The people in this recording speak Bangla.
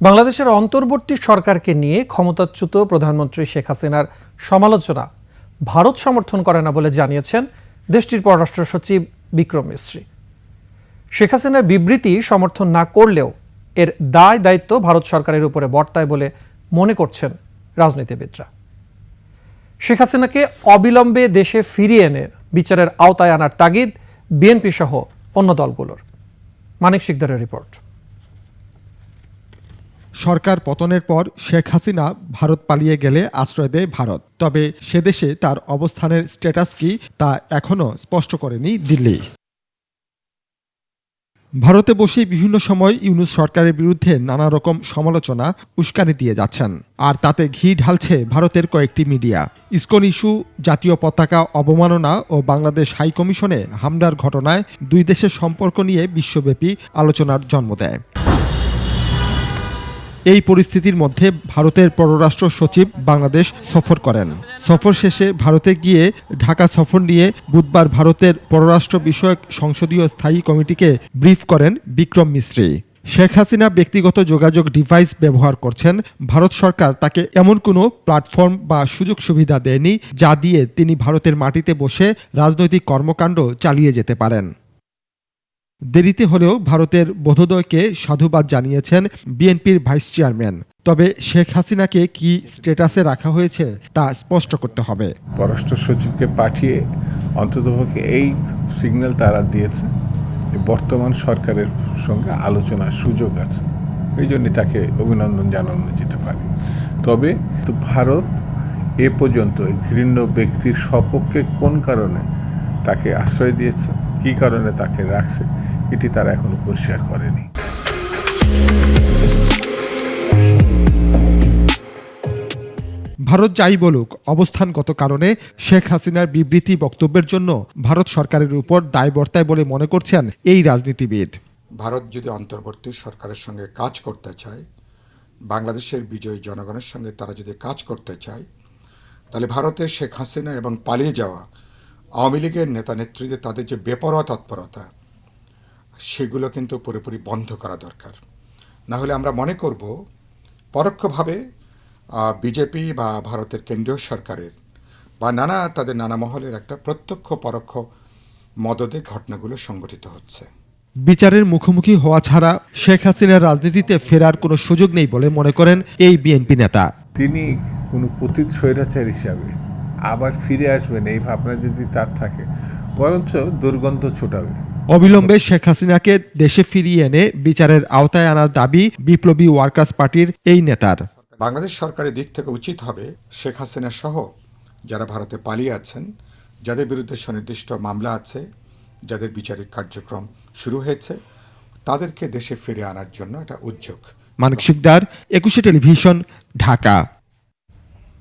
বাংলাদেশের অন্তর্বর্তী সরকারকে নিয়ে ক্ষমতাচ্যুত প্রধানমন্ত্রী শেখ হাসিনার সমালোচনা ভারত সমর্থন করে না বলে জানিয়েছেন দেশটির পররাষ্ট্র সচিব বিক্রম মিস্ত্রি। শেখ হাসিনার বিবৃতি সমর্থন না করলেও এর দায় দায়িত্ব ভারত সরকারের উপরে বর্তায় বলে মনে করছেন রাজনীতিবিদরা। শেখ হাসিনাকে অবিলম্বে দেশে ফিরিয়ে এনে বিচারের আওতায় আনার তাগিদ বিএনপি সহ অন্য দলগুলোর। মানিক শিকদারের রিপোর্ট। সরকার পতনের পর শেখ হাসিনা ভারত পালিয়ে গেলে আশ্রয় দেয় ভারত। তবে সে দেশে তার অবস্থানের স্ট্যাটাস কি তা এখনও স্পষ্ট করেনি দিল্লি। ভারতে বসে বিভিন্ন সময় ইউনুস সরকারের বিরুদ্ধে নানা রকম সমালোচনা, উস্কানি দিয়ে যাচ্ছেন। আর তাতে ঘি ঢালছে ভারতের কয়েকটি মিডিয়া। ইসকন ইস্যু, জাতীয় পতাকা অবমাননা ও বাংলাদেশ হাই কমিশনে হামলার ঘটনায় দুই দেশের সম্পর্ক নিয়ে বিশ্বব্যাপী আলোচনার জন্ম দেয়। এই পরিস্থিতির মধ্যে ভারতের পররাষ্ট্র সচিব বাংলাদেশ সফর করেন। সফর শেষে ভারতে গিয়ে ঢাকা সফর নিয়ে বুধবার ভারতের পররাষ্ট্র বিষয়ক সংসদীয় স্থায়ী কমিটিকে ব্রিফ করেন বিক্রম মিশ্রি শেখ হাসিনা ব্যক্তিগত যোগাযোগ ডিভাইস ব্যবহার করছেন। ভারত সরকার তাকে এমন কোনো প্ল্যাটফর্ম বা সুযোগ সুবিধা দেয়নি যা দিয়ে তিনি ভারতের মাটিতে বসে রাজনৈতিক কর্মকাণ্ড চালিয়ে যেতে পারেন। দেরিতে হলেও ভারতের বোধোদয়কে সাধুবাদ জানিয়েছেন বিএনপির ভাইস চেয়ারম্যান। তবে শেখ হাসিনাকে কি স্ট্যাটাসে রাখা হয়েছে তা স্পষ্ট করতে হবে। পররাষ্ট্র সচিবকে পাঠিয়ে অন্ততপক্ষে এই সিগন্যাল তারা দিয়েছে বর্তমান সরকারের সঙ্গে আলোচনার সুযোগ আছে। এই জন্যে তাকে অভিনন্দন জানানো যেতে পারে। তবে তো ভারত এ পর্যন্ত ঘৃণ্য ব্যক্তির সপক্ষে কোন কারণে তাকে আশ্রয় দিয়েছে, কি কারণে তাকে রাখছে এটি তারা এখনও পরিষ্কার করেনি। ভারত যাই বলুক অবস্থানগত কারণে শেখ হাসিনার বিবৃতি বক্তব্যের জন্য ভারত সরকারের উপর দায় বর্তায় বলে মনে করছেন এই রাজনীতিবিদ। ভারত যদি অন্তর্বর্তী সরকারের সঙ্গে কাজ করতে চায় বাংলাদেশের বিজয়ী জনগণের সঙ্গে তারা যদি কাজ করতে চায় তাহলে ভারতে শেখ হাসিনা এবং পালিয়ে যাওয়া আওয়ামী লীগের নেতা নেত্রীদের তাদের যে বেপরোয়া তৎপরতা সেগুলো কিন্তু পুরোপুরি বন্ধ করা দরকার। না হলে আমরা মনে করব পরোক্ষভাবে বিজেপি বা ভারতের কেন্দ্রীয় সরকারের বা নানা তাদের নানা মহলের একটা প্রত্যক্ষ পরোক্ষ মদদে ঘটনাগুলো সংগঠিত হচ্ছে। বিচারের মুখোমুখি হওয়া ছাড়া শেখ হাসিনার রাজনীতিতে ফেরার কোনো সুযোগ নেই বলে মনে করেন এই বিএনপি নেতা। তিনি কোনো পতিত স্বৈরাচার হিসাবে আবার ফিরে আসবেন এই ভাবনা যদি তার থাকে বরঞ্চ দুর্গন্ধ ছোটাবে। অবিলম্বে শেখ হাসিনাকে দেশে ফিরিয়ে এনে বিচারের আওতায় আনার দাবি বিপ্লবী ওয়ার্কার্স পার্টির এই নেতার। বাংলাদেশ সরকারের দিক থেকে উচিত হবে শেখ হাসিনা সহ যারা ভারতে পালিয়ে আছেন যাদের বিরুদ্ধে সুনির্দিষ্ট মামলা আছে যাদের বিচারিক কার্যক্রম শুরু হয়েছে তাদেরকে দেশে ফিরে আনার জন্য একটা উদ্যোগ। মানিক শিকদার একুশে টেলিভিশন ঢাকা।